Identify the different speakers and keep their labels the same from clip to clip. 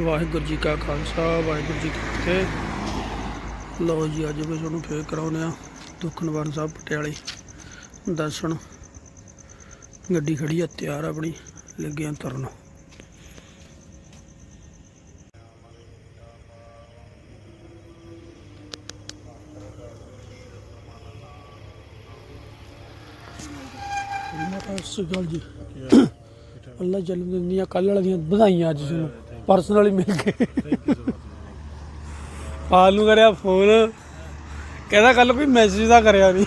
Speaker 1: ਵਾਹਿਗੁਰੂ ਜੀ ਕਾ ਖਾਲਸਾ, ਵਾਹਿਗੁਰੂ ਜੀ ਕੀ ਫਤਿਹ। ਲਓ ਜੀ, ਅੱਜ ਵੀ ਤੁਹਾਨੂੰ ਫੇਰ ਕਰਾਉਨੇ ਆ ਦੁੱਖ ਨਿਵਾਰਨ ਸਾਹਿਬ ਪਟਿਆਲੇ। ਦਰਸ਼ਨ। ਗੱਡੀ ਖੜੀ ਆ, ਤਿਆਰ ਆਪਣੀ ਲੱਗਿਆ ਲੱਗੇ ਸਤਿ ਸ਼੍ਰੀ ਅਕਾਲ ਜੀ। ਅੱਲਾ ਜਨਮ ਦਿਨ ਦੀਆਂ ਕੱਲ੍ਹ ਵਾਲੀਆਂ ਵਧਾਈਆਂ ਅੱਜ ਤੁਹਾਨੂੰ। ਪਰਸਨਲੀ ਮਿਲ ਕੇ ਪਾਲ ਨੂੰ ਕਰਿਆ ਫੋਨ ਕਹਿੰਦਾ ਕੱਲ ਕੋਈ ਮੈਸੇਜ ਦਾ ਕਰਿਆ ਨਹੀਂ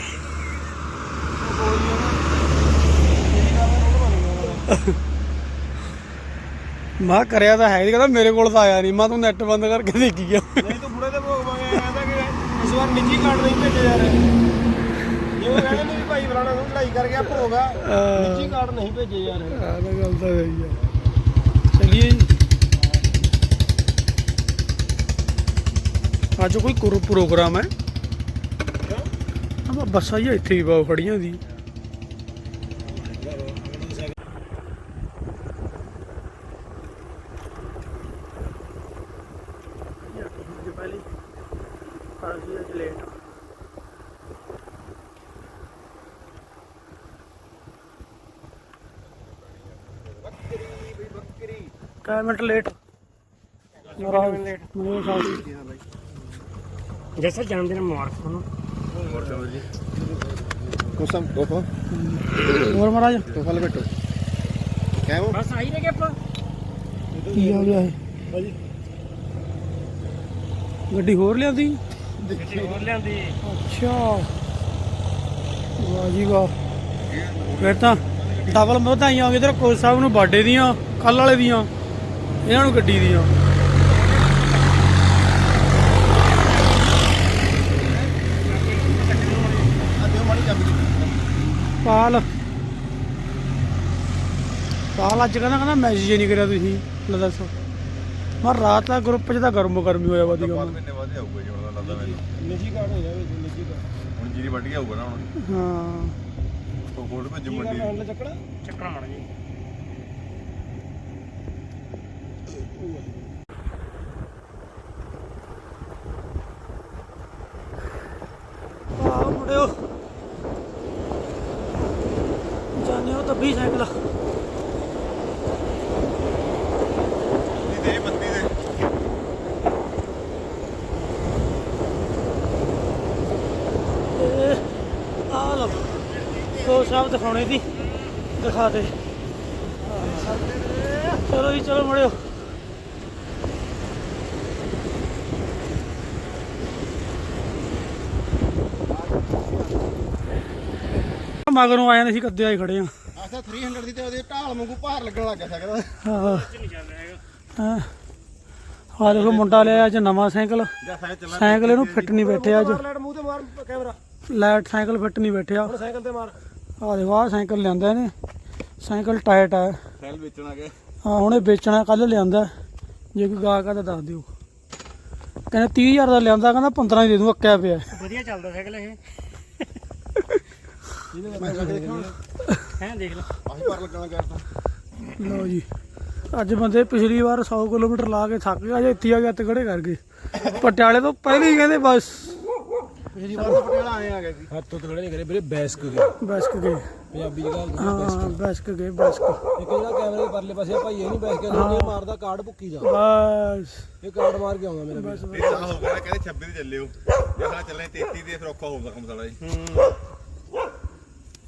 Speaker 1: ਮੈਂ ਕਰਿਆ ਤਾਂ ਹੈ ਨਹੀਂ ਕਹਿੰਦਾ ਮੇਰੇ ਕੋਲ ਤਾਂ ਆਇਆ ਨਹੀਂ ਮੈਂ ਤੂੰ ਨੈਟ ਬੰਦ ਕਰਕੇ ਦੇਖੀ ਗਿਆ।
Speaker 2: ਨਹੀਂ ਤੂੰ ਬੁੜੇ ਤੇ ਭੋਗ ਮੰਗੇ ਕਹਿੰਦਾ ਕਿ ਇਸ ਵਾਰ ਨਿੱਜੀ ਕਾਰਡ ਨਹੀਂ ਭੇਜੇ ਯਾਰ। ਇਹ ਉਹ ਕਹਿੰਦੇ ਨੇ ਵੀ ਭਾਈ ਫਲਾਣਾ ਨੂੰ ਚੜਾਈ ਕਰ ਗਿਆ ਭੋਗ ਆ ਨਿੱਜੀ ਕਾਰਡ ਨਹੀਂ ਭੇਜੇ ਯਾਰ।
Speaker 1: ਆਹ ਤਾਂ ਗੱਲ ਤਾਂ ਸਹੀ ਆ। ਚਲਿਏ ਅੱਜ ਕੋਈ ਗੁਰੂ ਪ੍ਰੋਗਰਾਮ ਹੈ? ਆ ਬੱਸਾਂ ਹੀ ਇੱਥੇ ਹੀ ਬਾਉ ਖੜੀਆਂ ਦੀ ਕਾ ਮਿੰਟ ਲੇਟ ਮੇਰਾ ਲੇਟ ਸਾਹ
Speaker 3: ਜੈਸਾ ਜਨਮਦਿਨ ਮੁਬਾਰਕ ਤੁਹਾਨੂੰ
Speaker 2: ਕੁਸਮ ਕੋਫਾ
Speaker 1: ਹੋਰ ਮਹਾਰਾਜ।
Speaker 2: ਤੋਹਫਾ ਲਪੇਟੋ ਕਹਿਓ
Speaker 3: ਬਸ ਆਈ ਰਹੇ ਆਪਾਂ?
Speaker 1: ਕੀ ਆ ਗਿਆ
Speaker 2: ਭਾਜੀ।
Speaker 1: ਗੱਡੀ ਹੋਰ ਲਿਆਂਦੀ?
Speaker 3: ਕਿਤੇ ਹੋਰ ਲਿਆਂਦੀ।
Speaker 1: ਅੱਛਾ। ਵਾਹ ਜੀ ਵਾਹ। ਫਿਰ ਤਾਂ ਡਬਲ ਵਧਾਈਆਂ ਇਧਰ ਕੋਚ ਸਾਹਿਬ ਨੂੰ ਬਰਥਡੇ ਦੀਆਂ ਕੱਲ ਵਾਲੇ ਦੀਆਂ ਇਹਨਾਂ ਨੂੰ ਗੱਡੀ ਦੀਆਂ
Speaker 2: ਆ ਦਿਓ ਮਾੜੀ ਚਾਬੀ
Speaker 1: ਪਾਲ। ਪਾਲ ਅੱਜ ਕਹਿੰਦਾ ਕਹਿੰਦਾ ਮੈਸੇਜ ਨਹੀਂ ਕਰਿਆ ਤੁਸੀਂ ਲੈ ਦੱਸੋ। ਮੈਂ ਰਾਤ ਦਾ ਗਰੁੱਪ 'ਚ ਤਾਂ ਗਰਮ ਗਰਮੀ ਹੋਇਆ ਵਧੀਆ।
Speaker 4: ਬਾਅਦ ਮਹੀਨੇ ਬਾਅਦ ਹੀ ਆਊਗਾ ਜੀ ਹੁਣ ਤਾਂ ਲੱਗਦਾ ਮੈਨੂੰ।
Speaker 2: ਨਿੱਜੀ ਕਾਰਡ ਹੋ ਜਾਵੇ ਨਿੱਜੀ ਕਾਰਡ
Speaker 4: ਹੁਣ ਜੀਰੀ ਵੱਢ ਕੇ ਆਊਗਾ ਨਾ ਹੁਣ।
Speaker 1: ਹਾਂ।
Speaker 4: ਉਹ ਕੋਲ ਭੇਜੂ ਮੰਡੀ।
Speaker 2: ਚੱਕਣਾ?
Speaker 3: ਚੱਕਰ ਮਾਰ ਜੀ।
Speaker 1: ਆਹ ਮੁੰਡਿਓ ਜਾਣੇ ਹੋ ਤਾਂ 20 ਸਾਈਕਲ
Speaker 4: ਬੱਤੀ ਦੇ ਬੱਤੀ ਦੇ
Speaker 1: ਇਹ ਆਹ ਲਓ ਸਭ ਦਿਖਾਉਣੇ ਦੀ। ਦਿਖਾ ਦੇ। ਚਲੋ ਜੀ ਚਲੋ ਮੁੜਿਓ। ਮਗਰੋਂ ਆਏ ਨੇ ਅਸੀਂ ਕੱਦੇ ਆਏ ਖੜੇ ਆ।
Speaker 2: ਆਸਾ 300 ਦੀ ਤੇ ਉਹਦੇ ਢਾਲ ਵਾਂਗੂ ਭਾਰ ਲੱਗਣ ਲੱਗ ਗਿਆ ਸਕਦਾ
Speaker 1: ਹਾਂ। ਹਾਂ। ਆਹ ਦੇਖੋ ਮੁੰਡਾ ਲਿਆ ਅੱਜ ਨਵਾਂ ਸਾਈਕਲ।
Speaker 2: ਸਾਈਕਲ
Speaker 1: ਇਹਨੂੰ ਫਿੱਟ ਨਹੀਂ ਬੈਠਿਆ ਅੱਜ।
Speaker 2: ਲੈਟ ਮੂੰਹ ਤੇ ਮਾਰ ਕੈਮਰਾ।
Speaker 1: ਲਾਈਟ ਸਾਈਕਲ ਫਿੱਟ ਨਹੀਂ ਬੈਠਿਆ।
Speaker 2: ਹੁਣ ਸਾਈਕਲ ਤੇ ਮਾਰ।
Speaker 1: ਆਹ ਦੇਖੋ ਆਹ ਸਾਈਕਲ ਲਿਆਂਦਾ ਇਹਨੇ। ਸਾਈਕਲ ਟਾਇਟ ਆ।
Speaker 4: ਸੈਲ ਵੇਚਣ ਆ ਗਏ
Speaker 1: ਹਾਂ ਹੁਣੇ ਵੇਚਣਾ ਕੱਲ ਲਿਆਂਦਾ। ਜੇ ਕੋਈ ਗਾਹਕ ਆ ਤਾਂ ਦੱਸ ਦਿਓ। ਕਹਿੰਦਾ 30000 ਦਾ ਲਿਆਂਦਾ ਕਹਿੰਦਾ 15 ਹੀ ਦੇ ਦੂੰ ਅੱਕਿਆ ਪਿਆ।
Speaker 3: ਵਧੀਆ ਚੱਲਦਾ ਸਾਈਕਲ ਇਹ।
Speaker 2: ਮੈਂ ਜਾ ਕੇ ਦੇਖਾਂ।
Speaker 3: ਹੈ ਦੇਖ ਲਓ
Speaker 2: ਆਹੀ ਭਾਰ ਲੱਗਣਾ ਕਰਦਾ
Speaker 1: ਲਓ ਜੀ। ਅੱਜ ਬੰਦੇ ਪਿਛਲੀ ਵਾਰ 100 ਕਿਲੋਮੀਟਰ ਲਾ ਕੇ ਥੱਕ ਗਿਆ ਜੇ ਇੱਥੇ ਆ ਗਿਆ ਤੇ ਖੜੇ ਕਰ ਗਏ ਪਟਿਆਲੇ ਤੋਂ ਪਹਿਲੇ ਹੀ ਕਹਿੰਦੇ ਬਸ।
Speaker 2: ਪਿਛਲੀ ਵਾਰ ਤਾਂ ਪਟਿਆਲਾ ਆਏ ਆ ਗਏ ਸੀ।
Speaker 5: ਹੱਥ ਤੋਂ ਖੜੇ ਨਹੀਂ ਕਰੇ ਵੀਰੇ ਬੈਸਕ ਗਏ।
Speaker 1: ਬੈਸਕ ਗਏ।
Speaker 5: ਪੰਜਾਬੀ ਦੀ ਗੱਲ
Speaker 1: ਹਾਂ ਬੈਸਕ। ਗਏ ਬੈਸਕ।
Speaker 5: ਇੱਕ ਜਿਹੜਾ ਕੈਮਰੇ ਦੇ ਪਰਲੇ ਪਾਸੇ ਆ ਭਾਈ ਇਹ ਨਹੀਂ ਬੈਸਕ ਕੇ ਇਹ ਮਾਰਦਾ ਕਾਰਡ ਭੁੱਕੀ ਜਾ।
Speaker 1: ਬਸ।
Speaker 5: ਇਹ ਕਾਰਡ ਮਾਰ ਕੇ ਆਉਂਦਾ ਮੇਰਾ ਵੀਰ
Speaker 4: ਇਹ ਤਾਂ ਹੋ ਗਿਆ ਨਾ, ਕਹਿੰਦੇ 26 ਦੇ ਚੱਲਿਓ। ਜੇ ਸਾਲਾ ਚੱਲੇ 33 ਦੇ ਫਿਰ ਔਖਾ ਹੋਊਗਾ ਕੰਮ ਸਾਲਾ ਜੀ।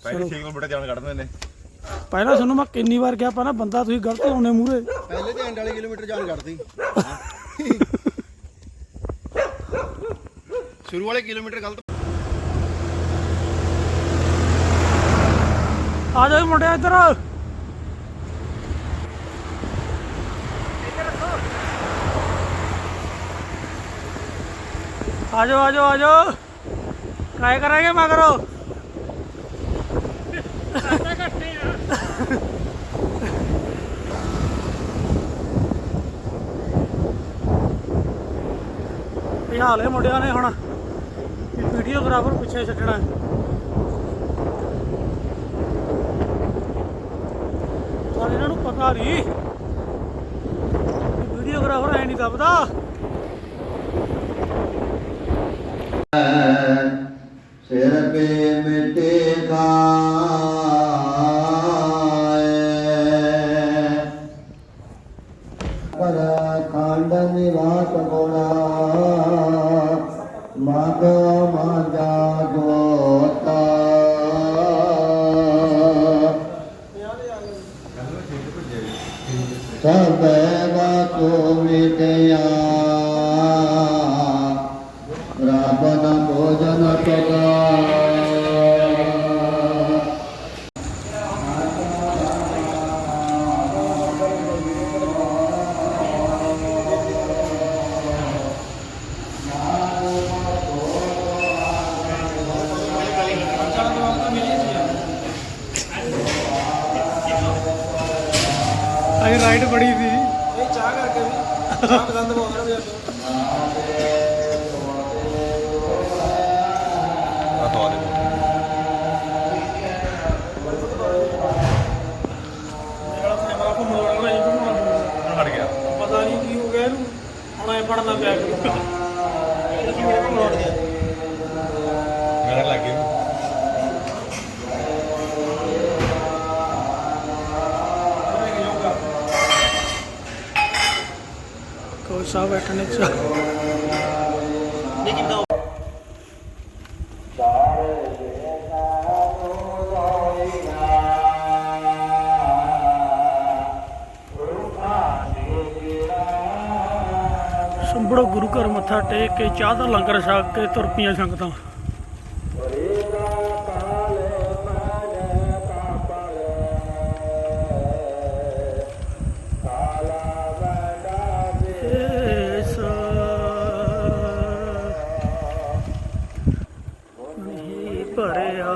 Speaker 4: ਪਹਿਲੇ 6 ਕਿਲੋਮੀਟਰ ਜਾਣ ਕੱਢਦੇ ਨੇ।
Speaker 1: ਪਹਿਲਾਂ ਤੁਹਾਨੂੰ ਮੈਂ ਕਿੰਨੀ ਵਾਰ ਕਿਹਾ ਪਹਿਲਾਂ ਬੰਦਾ ਤੁਸੀਂ ਗਲਤ ਲਾਉਣੇ ਮੂਰੇ
Speaker 2: ਪਹਿਲੇ ਤੇ ਐਂਡ ਵਾਲੇ ਕਿਲੋਮੀਟਰ ਜਾਣ ਕੱਢਦੀ। ਸ਼ੁਰੂ ਵਾਲੇ ਕਿਲੋਮੀਟਰ ਗਲਤ
Speaker 1: ਆ ਜਾਓ ਮੁੰਡਿਆ ਇੱਧਰ। ਆ ਜਾਓ ਆ ਜਾਓ ਆ ਜਾਓ। ਟਰਾਈ ਕਰਾਂਗੇ ਮਗਰੋਂ। ਹਾਲ ਹਾਲੇ ਮੁੰਡਿਆਂ ਨੇ ਹੁਣ। ਵੀਡੀਓਗ੍ਰਾਫਰ ਪਿੱਛੇ ਛੱਡਣਾ। ਪਰ ਇਹਨਾਂ ਨੂੰ ਪਤਾ ਨਹੀਂ। ਵੀਡੀਓਗ੍ਰਾਫਰ ਐ ਨਹੀਂ ਦੱਬਦਾ।
Speaker 6: ਸਭੈ ਬਾਤੋ ਮਿਟਿਆ ਰੱਬ ਭੋਜਨ ਟਗਾ
Speaker 1: ਰਾਈਟ ਬੜੀ ਸੀ।
Speaker 2: ਇਹ ਚਾਹ ਕਰਕੇ ਵੀ। ਚਾਹ ਪਸੰਦ ਬਹੁਤ ਹੈ
Speaker 4: ਆ ਤੋਂ। ਆ ਦੇ
Speaker 2: ਪਤਾ ਨਹੀਂ ਕੀ ਹੋ ਗਿਆ ਇਹਨੂੰ। ਹੁਣ ਐ ਪੜਨਾ ਪਿਆ ਕਰੂਗਾ
Speaker 1: ਕੋਚ ਸਾਹਿਬ ਬੈਠਣੇ ਚ ਸੰਭੜੋ ਗੁਰੂ ਘਰ ਮੱਥਾ ਟੇਕ ਕੇ ਚਾਹ ਦਾ ਲੰਗਰ ਛਕ ਕੇ ਤੁਰ ਪਈਆਂ ਸੰਗਤਾਂ। ਭਰਿਆ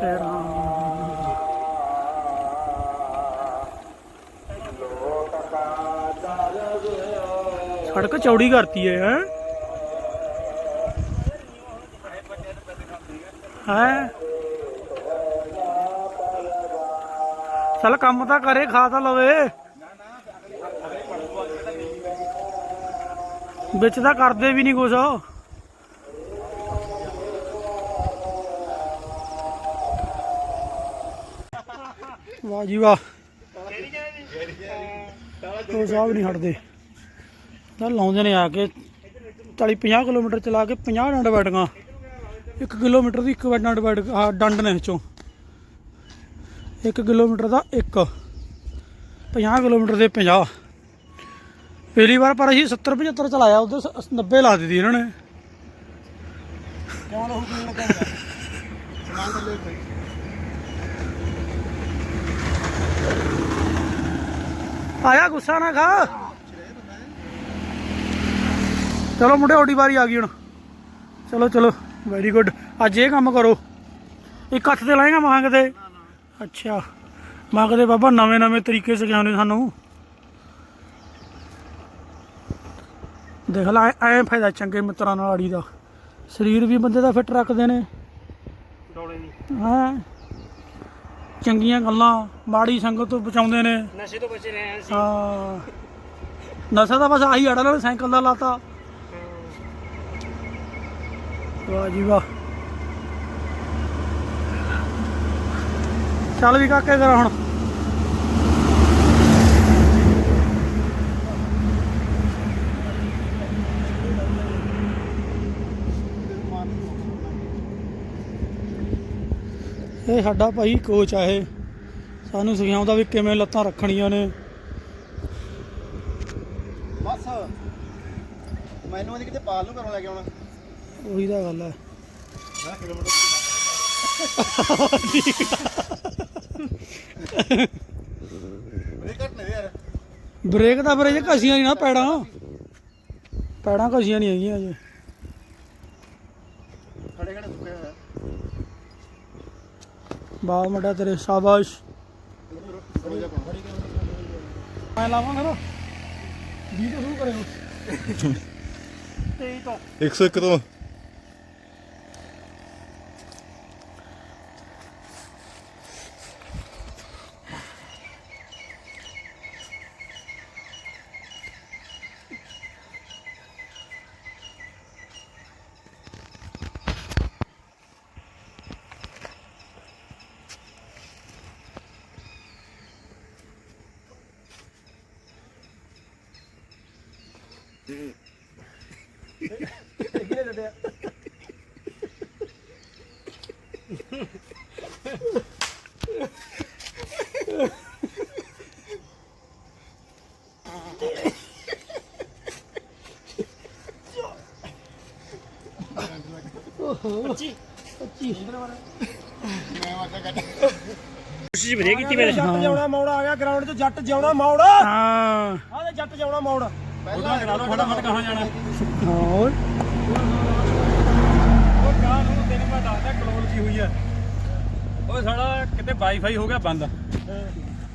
Speaker 1: ਫੇਰਾਂ ਸੜਕ ਚੌੜੀ ਕਰਤੀ ਹੈ ਹੈ? ਹੈ? ਚਲ ਕੰਮ ਤਾਂ ਕਰੇ, ਖਾ ਤਾਂ ਲਵੇ। ਵਿੱਚ ਤਾਂ ਕਰਦੇ ਵੀ ਨਹੀਂ ਕੁਛ। ਵਾਹ ਜੀ ਵਾਹ। ਉਹ ਸਾਹਿਬ ਨਹੀਂ ਹਟਦੇ। ਤਾਂ ਲਾਉਂਦੇ ਨੇ ਆ ਕੇ 40 50 ਕਿਲੋਮੀਟਰ ਚਲਾ ਕੇ 50 ਡੰਡ ਬੈਠਗਾ 1 ਕਿਲੋਮੀਟਰ ਦੀ ਇੱਕ ਡੰਡ ਬੈਠ ਡੰਡ ਨੇ ਵਿੱਚੋਂ। 1 ਕਿਲੋਮੀਟਰ ਦਾ ਇੱਕ। 50 ਕਿਲੋਮੀਟਰ ਦੇ 50 ਪਹਿਲੀ ਵਾਰ ਪਰ ਅਸੀਂ 70 75 ਚਲਾਇਆ ਉਧਰ 90 ਲਾ ਦਿੱਤੀ ਇਹਨਾਂ ਨੇ।
Speaker 2: ਕਿਉਂ ਲਹੂ ਪੀਣ ਲੱਗਾ ਸਮਾਨ ਥੱਲੇ
Speaker 1: ਆਇਆ ਗੁੱਸਾ ਨਾ ਖਾ। ਚਲੋ ਮੁੰਡੇ ਓਡੀ ਵਾਰੀ ਆ ਗਈ ਹੁਣ। ਚਲੋ ਚਲੋ ਵੈਰੀ ਗੁੱਡ ਅੱਜ ਇਹ ਕੰਮ ਕਰੋ। ਇੱਕ ਹੱਥ ਤੇ ਲਾਏਗਾ ਮੰਗਦੇ ਅੱਛਾ। ਮੰਗਦੇ ਬਾਬਾ ਨਵੇਂ ਨਵੇਂ ਤਰੀਕੇ ਸਿਖਾਉਂਦੇ ਸਾਨੂੰ। ਦੇਖ ਲੈ ਐ ਫਾਇਦਾ ਚੰਗੇ ਮਿੱਤਰਾਂ ਨਾਲ ਆੜੀ ਦਾ। ਸਰੀਰ ਵੀ ਬੰਦੇ ਦਾ ਫਿੱਟ ਰੱਖਦੇ ਨੇ।
Speaker 3: ਡੋਲੇ ਦੀ
Speaker 1: ਹਾਂ? ਚੰਗੀਆਂ ਗੱਲਾਂ ਮਾੜੀ ਸੰਗਤ ਤੋਂ ਬਚਾਉਂਦੇ ਨੇ।
Speaker 3: ਨਸ਼ੇ ਤੋਂ ਬਚੇ ਰਹੇ ਅਸੀਂ।
Speaker 1: ਹਾਂ। ਨਸ਼ਾ ਤਾਂ ਬਸ ਆਹੀ ਅੜਾ ਨਾਲ ਸਾਈਕਲ ਦਾ ਲਾਤਾ। ਵਾਹ ਜੀ ਵਾਹ। ਚੱਲ ਵੀ ਕਾਕੇ ਕਰ ਹੁਣ। ਇਹ ਸਾਡਾ ਭਾਈ ਕੋਚ ਆ ਇਹ। ਸਾਨੂੰ ਸਿਖਾਉਂਦਾ ਵੀ ਕਿਵੇਂ ਲੱਤਾਂ ਰੱਖਣੀਆਂ ਨੇ।
Speaker 2: ਬਸ। ਮੈਨੂੰ ਇਹਦੀ ਕਿਤੇ ਪਾਲ ਨੂੰ ਘਰੋਂ ਲੈ ਕੇ ਆਉਣਾ।
Speaker 1: ਉਹੀ ਤਾਂ ਗੱਲ ਹੈ।
Speaker 2: ਇਹ ਘਟ ਨਹੀਂ ਯਾਰ।
Speaker 1: ਬ੍ਰੇਕ ਤਾਂ ਬਰੇ ਜੇ ਘਸੀਆਂ ਨਹੀਂ ਨਾ ਪੈੜਾਂ। ਪੈੜਾਂ ਘਸੀਆਂ ਨਹੀਂ ਹੈਗੀਆਂ ਅਜੇ
Speaker 2: ਖੜੇ ਖੜੇ ਸੁੱਕੇ ਹੋਇਆ
Speaker 1: ਬਾਹ ਮੱਡਾ ਤੇਰੇ ਸ਼ਾਬਾਸ਼। ਮੈਂ ਲਾਵਾਂ ਨਾ ਵੀ ਤਾਂ ਸ਼ੁਰੂ ਕਰੇਗਾ
Speaker 4: 101 ਤੋਂ।
Speaker 2: ਕਿਹਨੇ ਡੱਡਿਆ
Speaker 3: ਕੋਸ਼ਿਸ਼ ਵਧੀਆ ਕੀਤੀ ਮੇਰੇ
Speaker 2: ਜੱਟ ਜਾਉਣਾ ਮੌੜ ਆ ਗਿਆ ਗਰਾਊਂਡ 'ਚ ਜੱਟ ਜਾਉਣਾ ਮੌੜ।
Speaker 1: ਹਾਂ।
Speaker 2: ਆਹ ਤੇ ਜੱਟ ਜਾਉਣਾ ਮੌੜ।
Speaker 3: ਉਹਦਾ ਫਟਾਫਟ ਕਹਾਂ ਜਾਣਾ
Speaker 1: ਹੋਰ
Speaker 5: ਉਹ ਕਾਰ ਨੂੰ ਤੈਨੂੰ ਮੈਂ ਦੱਸਦਾ ਕਲੋਲ ਕੀ ਹੋਈ ਆ ਉਹ ਸਾਲਾ ਕਿਤੇ ਵਾਈਫਾਈ ਹੋ ਗਿਆ ਬੰਦ।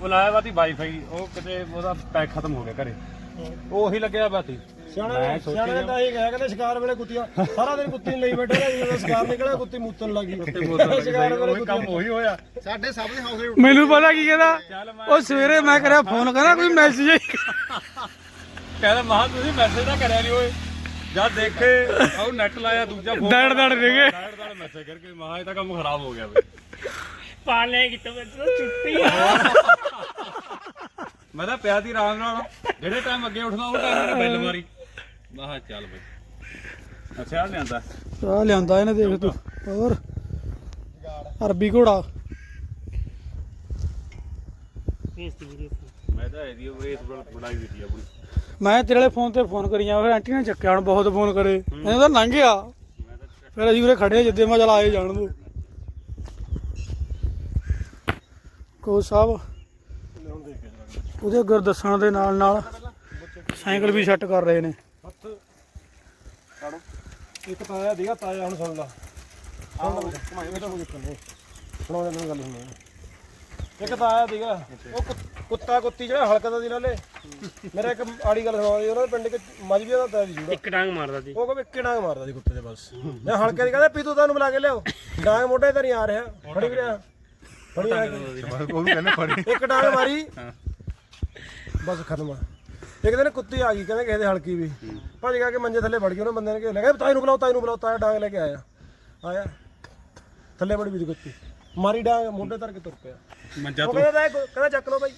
Speaker 5: ਉਹ ਲਾਇਆ ਵਾ ਤੀ ਵਾਈਫਾਈ ਉਹ ਕਿਤੇ ਉਹਦਾ ਪੈਕ ਖਤਮ ਹੋ ਗਿਆ ਘਰੇ। ਉਹ ਉਹੀ ਲੱਗਿਆ ਬਾਤੀ
Speaker 2: ਸਿਆਣੇ
Speaker 5: ਮੈਂ ਸੋਚੀ
Speaker 2: ਸਿਆਣੇ ਤਾਂ ਇਹ ਕਹਿਆ ਕਹਿੰਦੇ ਸ਼ਿਕਾਰ ਵੇਲੇ ਕੁੱਤੀਆਂ ਸਾਰਾ ਦਿਨ ਕੁੱਤੀ ਨੂੰ ਲਈ ਬੈਠੇ ਨੇ ਜਦੋਂ ਸ਼ਿਕਾਰ ਨਿਕਲਿਆ ਕੁੱਤੀ ਮੂਤਣ ਲੱਗੀ ਸ਼ਿਕਾਰ ਵੇਲੇ
Speaker 5: ਉਹੀ ਕੰਮ ਉਹੀ ਹੋਇਆ।
Speaker 4: ਸਾਡੇ ਸਭ ਦੇ ਹੌਸਲੇ
Speaker 1: ਮੈਨੂੰ ਪਤਾ ਕੀ ਕਹਿੰਦਾ? ਉਹ ਸਵੇਰੇ ਮੈਂ ਕਰਿਆ ਫੋਨ ਕਹਿੰਦਾ ਕੋਈ ਮੈਸੇਜ
Speaker 5: ਕਹਿੰਦਾ ਮਹਾ ਤੁਸੀਂ ਮੈਸੇਜ ਤਾਂ ਕਰਿਆ ਨਹੀਂ ਓਏ। ਜਦ ਦੇਖੇ ਉਹ ਨੈਟ ਲਾਇਆ ਦੂਜਾ ਫੋਨ
Speaker 1: ਦੜ ਦੜ ਦੇਗੇ
Speaker 5: ਦੜ ਦੜ ਮੈਸੇਜ ਕਰਕੇ ਮਹਾ ਇਹ ਤਾਂ ਕੰਮ ਖਰਾਬ ਹੋ ਗਿਆ ਬਈ
Speaker 3: ਪਾਲ ਲੈ ਕੀਤਾ? ਮੈਂ ਤਾਂ ਛੁੱਟੀ ਆ।
Speaker 5: ਮੈਂ ਤਾਂ ਪਿਆ ਦੀ ਆਰਾਮ ਨਾਲ। ਜਿਹੜੇ ਟਾਈਮ ਅੱਗੇ ਉੱਠਦਾ ਉਹ ਟਾਈਮ ਨੇ ਬੈਲ ਮਾਰੀ। ਮੈਂ ਕਿਹਾ ਚੱਲ ਬਈ। ਅੱਛਾ ਆ ਲਿਆਂਦਾ।
Speaker 1: ਆ ਲਿਆਂਦਾ ਇਹਨੇ ਦੇਖ ਤੂੰ। ਹੋਰ? ਅਰਬੀ ਘੋੜਾ।
Speaker 5: ਮੈਂ ਤਾਂ ਇਹਦੀ ਰੇਸ ਬਣਾਈ ਦਿੱਤੀ ਆਪਣੀ।
Speaker 1: ਮੈਂ ਤੇਰੇ ਵਾਲੇ ਫੋਨ ਤੇ ਫੋਨ ਕਰੀ ਜਾ ਫਿਰ ਆਂਟੀ ਨੇ ਚੱਕਿਆ ਹੁਣ ਬਹੁਤ ਫੋਨ ਕਰੇ। ਇਹਨੇ ਤਾਂ ਲੰਘ ਗਿਆ। ਫਿਰ ਅਸੀਂ ਉਰੇ ਖੜੇ ਜਿੱਦੇ ਮੈਂ ਚਲ ਆਏ ਜਾਣ ਦੋ ਕੋਚ ਸਾਹਿਬ। ਉਹਦੇ ਗੁਰਦੱਸਣ ਦੇ ਨਾਲ ਨਾਲ ਸਾਈਕਲ ਵੀ ਸੈੱਟ ਕਰ ਰਹੇ ਨੇ।
Speaker 2: ਇੱਕ ਤਾਇਆ ਦੀਗਾ ਤਾਇਆ ਹੁਣ ਸੁਣ ਲਾ ਇੱਕ ਦੀਗਾ ਉਹ ਕੁੱਤਾ ਕੁੱਤੀ ਜਿਹੜਾ ਹਲਕਾ ਦੀ ਨਾਲੇ ਮੇਰਾ ਇੱਕ ਆੜੀ ਗੱਲ ਸੁਣਾਉਂਦੀ ਉਹਨਾਂ ਦੇ ਪਿੰਡ ਇੱਕ ਮੱਝ ਵੀ ਉਹਦਾ ਤਾਇਆ ਦੀ ਜੂੜਾ
Speaker 3: ਇੱਕ ਡਾਂਗ ਮਾਰਦਾ ਸੀ।
Speaker 2: ਉਹ ਕਹਿੰਦਾ ਇੱਕੇ ਡਾਂਗ ਮਾਰਦਾ ਸੀ ਕੁੱਤੇ ਦੇ ਬਸ। ਮੈਂ ਹਲਕੇ ਦੀ ਕਹਿੰਦਾ ਪੀਤੂ ਤੁਹਾਨੂੰ ਬੁਲਾ ਕੇ ਲਿਆਓ। ਡਾਂਗ ਮੋਢੇ ਤੇ ਨਹੀਂ ਆ ਰਿਹਾ। ਫੜੀ ਵੀ ਰਿਹਾ ਆ।
Speaker 4: ਉਹ ਵੀ ਕਹਿੰਦੇ ਫੜੀ।
Speaker 2: ਇੱਕ ਡਾਂਗ ਮਾਰੀ। ਬਸ ਖਤਮ ਆ। ਇੱਕ ਦਿਨ ਕੁੱਤੀ ਆ ਗਈ ਕਹਿੰਦੇ ਕਿਸੇ ਦੇ ਹਲਕੀ ਵੀ। ਭੱਜ ਗਿਆ ਕਿ ਮੰਜੇ ਥੱਲੇ ਵੜ ਗਿਆ ਉਹਨਾਂ ਬੰਦੇ ਨੇ ਕਿ ਲਗਾ ਤਾਈ ਨੂੰ ਬੁਲਾਓ ਤਾਈ ਨੂੰ ਬੁਲਾਓ ਤਾਇਆ ਡਾਂਗ ਲੈ ਕੇ ਆਇਆ। ਆਇਆ। ਥੱਲੇ ਵੜੀ ਵੀ ਕੁੱਤੀ। ਮਾਰੀ ਡਾਂਗ ਮੋਢੇ ਧਰ ਕੇ ਤੁਰ ਪਿਆ।
Speaker 5: ਮੰਜਾ
Speaker 2: ਉਹ ਕਹਿੰਦਾ ਤਾਇਆ ਕੋ- ਕਹਿੰਦਾ ਚੱਕ ਲਓ ਬਾਈ।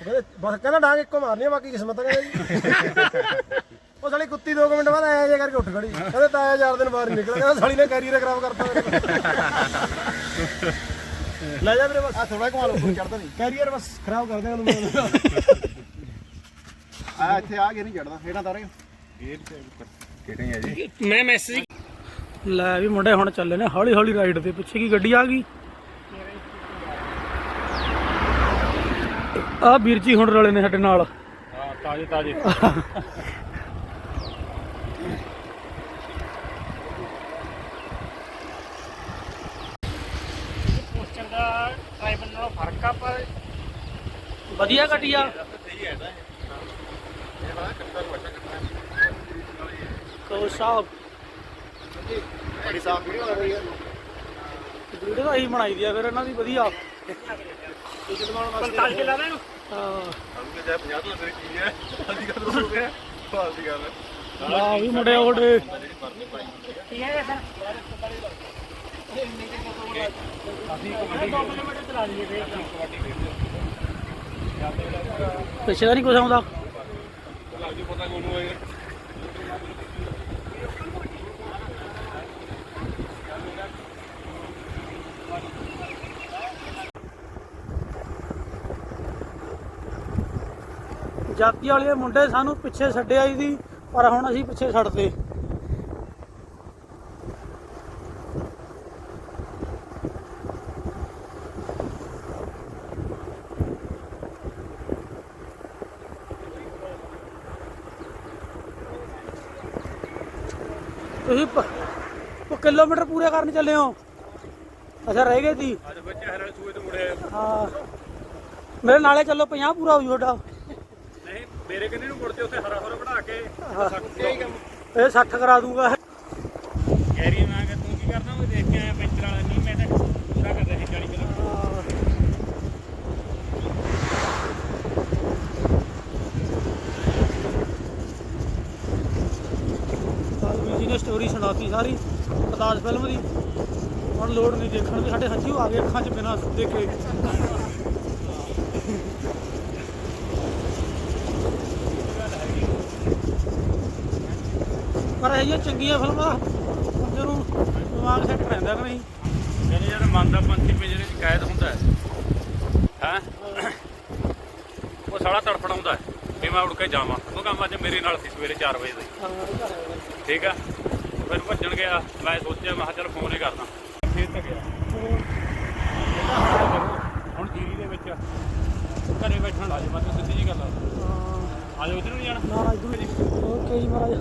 Speaker 2: ਉਹ ਕਹਿੰਦਾ ਬਸ ਕਹਿੰਦਾ ਡਾਂਗ ਇੱਕੋ ਮਾਰਨੀ ਆ ਬਾਕੀ ਕਿਸਮਤ ਆ ਕਹਿੰਦਾ ਜੀ। ਉਹ ਸਾਲੀ ਕੁੱਤੀ 2 ਮਿੰਟ ਬਾਅਦ ਆਇਆ ਜੇ ਕਰਕੇ ਉੱਠ ਖੜੀ। ਕਹਿੰਦਾ ਤਾਇਆ ਚਾਰ ਦਿਨ ਬਾਹਰ ਹੀ ਨਿਕਲਿਆ। ਕਹਿੰਦਾ ਸਾਲੀ ਨੇ ਕੈਰੀਅਰ ਖਰਾਬ ਕਰਤਾ ਮੇਰੇ ਲੈ ਜਾ ਵੀਰੇ ਬਸ।
Speaker 4: ਆ ਥੋੜਾ ਘੁਮਾ ਲਓ ਚੜਦਾ ਨਹੀਂ।
Speaker 2: ਕੈਰੀਅਰ ਬਸ ਖਰਾਬ ਕਰ ਦੇਗਾ ਤੂੰ
Speaker 4: ਆ ਇੱਥੇ ਆ ਕੇ ਨਹੀਂ ਚੜਦਾ ਹੇਠਾਂ ਤਾਰੇ ਗੇਟ ਕਿਹੜੇ ਆ। ਜੀ
Speaker 3: ਮੈਂ ਮੈਸੇਜ
Speaker 1: ਲੈ ਵੀ ਮੁੰਡੇ ਹੁਣ ਚੱਲੇ ਨੇ ਹੌਲੀ ਹੌਲੀ ਰਾਈਡ ਤੇ ਪਿੱਛੇ ਕੀ ਗੱਡੀ ਆ ਗਈ? ਆ ਵੀਰ ਜੀ ਹੁਣ ਰਲੇ ਨੇ ਸਾਡੇ ਨਾਲ।
Speaker 5: ਹਾਂ ਤਾਜੇ ਤਾਜੇ
Speaker 3: ਪੋਸਟਰ ਦਾ ਡਰਾਈਵਰ ਨਾਲੋਂ ਫ਼ਰਕ ਆ ਪਰ
Speaker 1: ਵਧੀਆ ਗੱਡੀ ਆ। ਕੋਚ ਸਾਹਿਬ
Speaker 4: ਬੜੀ ਸਾਫ਼ ਵੀਡੀਓ ਕਰ ਰਹੀ ਹੈ
Speaker 1: ਵੀਡੀਓ ਤਾਂ ਇਹੀ ਬਣਾਈ ਦੀ ਆ ਫਿਰ ਇਹਨਾਂ ਦੀ ਵਧੀਆ।
Speaker 3: 45 ਲਾ ਲੈਣ
Speaker 1: ਹਾਂ
Speaker 4: ਸਾਨੂੰ ਕਿ ਜਾਇ 50 ਤੋਂ ਤੇਰੀ ਕੀ ਹੈ। ਅਸੀਂ ਕਦੋਂ ਹੋ ਗਿਆ ਬਾਤ ਦੀ। ਗੱਲ ਹੈ
Speaker 1: ਆ ਵੀ ਮੁੰਡੇ ਉਹਦੇ
Speaker 3: ਠੀਕ ਹੈ ਸਰ ਚਲਾ ਲਈਏ ਤੇ
Speaker 1: ਪਿੱਛੇ ਦਾ ਨਹੀਂ ਕੁਛ ਆਉਂਦਾ। ਜਾਤੀ ਵਾਲੇ ਮੁੰਡੇ ਸਾਨੂੰ ਪਿੱਛੇ ਛੱਡਿਆ ਦੀ, ਪਰ ਹੁਣ ਅਸੀਂ ਪਿੱਛੇ ਛੱਡਦੇ ਤੁਸੀਂ ਉਹ ਕਿਲੋਮੀਟਰ ਪੂਰੇ ਕਰਨ ਚੱਲੇ ਹੋ। ਅੱਛਾ ਰਹਿ ਗਏ ਸੀ।
Speaker 5: ਅੱਜ ਬੱਚੇ ਹਰੇ ਸੂਏ ਤੋਂ ਮੁੜੇ
Speaker 1: ਹਾਂ। ਮੇਰੇ ਨਾਲੇ ਚੱਲੋ 50 ਪੂਰਾ ਹੋ ਜੂ ਤੁਹਾਡਾ।
Speaker 5: ਨਹੀਂ ਮੇਰੇ ਕੰਨੀ ਨੂੰ ਮੁੜ ਤੇ ਉੱਥੇ ਹਰਾ ਹਰਾ ਬਣਾ ਕੇ।
Speaker 1: ਇਹ 60 ਕਰਾ ਦੂੰਗਾ।
Speaker 3: ਗੈਰੀ ਮੈਂ ਕਿ ਤੂੰ ਕੀ ਕਰਦਾ ਉਹ ਦੇਖ ਕੇ ਆਇਆ ਪੈਂਚਰ ਵਾਲਾ ਨਹੀਂ ਮੈਂ ਤਾਂ ਪੂਰਾ ਕਰਦਾ ਸੀ 40 ਕਿਲੋ
Speaker 1: ਕੱਲ ਵੀ ਸੁਣਾਤੀ ਸਾਰੀ ਪਤਾਜ ਫਿਲਮ ਦੀ। ਹੁਣ ਲੋੜ ਨਹੀਂ ਦੇਖਣ ਦੀ ਸਾਡੇ ਹੱਥੀ ਆ ਗਏ ਅੱਖਾਂ 'ਚ ਬਿਨਾਂ ਦੇਖੇ। ਪਰ ਇਹ ਜਿਹੀਆਂ ਚੰਗੀਆਂ ਫਿਲਮਾਂ ਬੰਦੇ ਨੂੰ ਦਿਮਾਗ ਸੈੱਟ ਰਹਿੰਦਾ ਕਿ ਨਹੀਂ।
Speaker 5: ਕਹਿੰਦੇ ਜਦ ਮਨ ਦਾ ਪੰਛੀ ਪਿੰਜਰੇ 'ਚ ਕੈਦ ਹੁੰਦਾ ਹੈ ਹੈ? ਉਹ ਸਾਲਾ ਤੜਫੜਾਉਂਦਾ ਹੈ ਵੀ ਮੈਂ ਉੜ ਕੇ ਜਾਵਾਂ। ਉਹ ਕੰਮ ਅੱਜ ਮੇਰੇ ਨਾਲ ਸੀ ਸਵੇਰੇ 4 ਵਜੇ ਦਾ ਠੀਕ ਆ? ਫਿਰ ਭੱਜਣ ਗਿਆ, ਮੈਂ ਸੋਚਿਆ, ਮੈਂ ਕਿਹਾ ਚੱਲ ਫੋਨ ਹੀ ਕਰਦਾ। ਖੇਤ ਤੇ ਗਿਆ। ਹੁਣ ਜੀਰੀ ਦੇ ਵਿੱਚ ਘਰੇ ਬੈਠਣ ਲੱਜ ਮੈਂ ਸਿੱਧੀ ਜੀ ਗੱਲ ਆ। ਆਜੋ ਇਧਰ ਨੂੰ ਜਾਣਾ।
Speaker 1: ਨਾ ਇਧਰ ਓਕੇ ਜੀ, ਮਹਾਰਾਜ।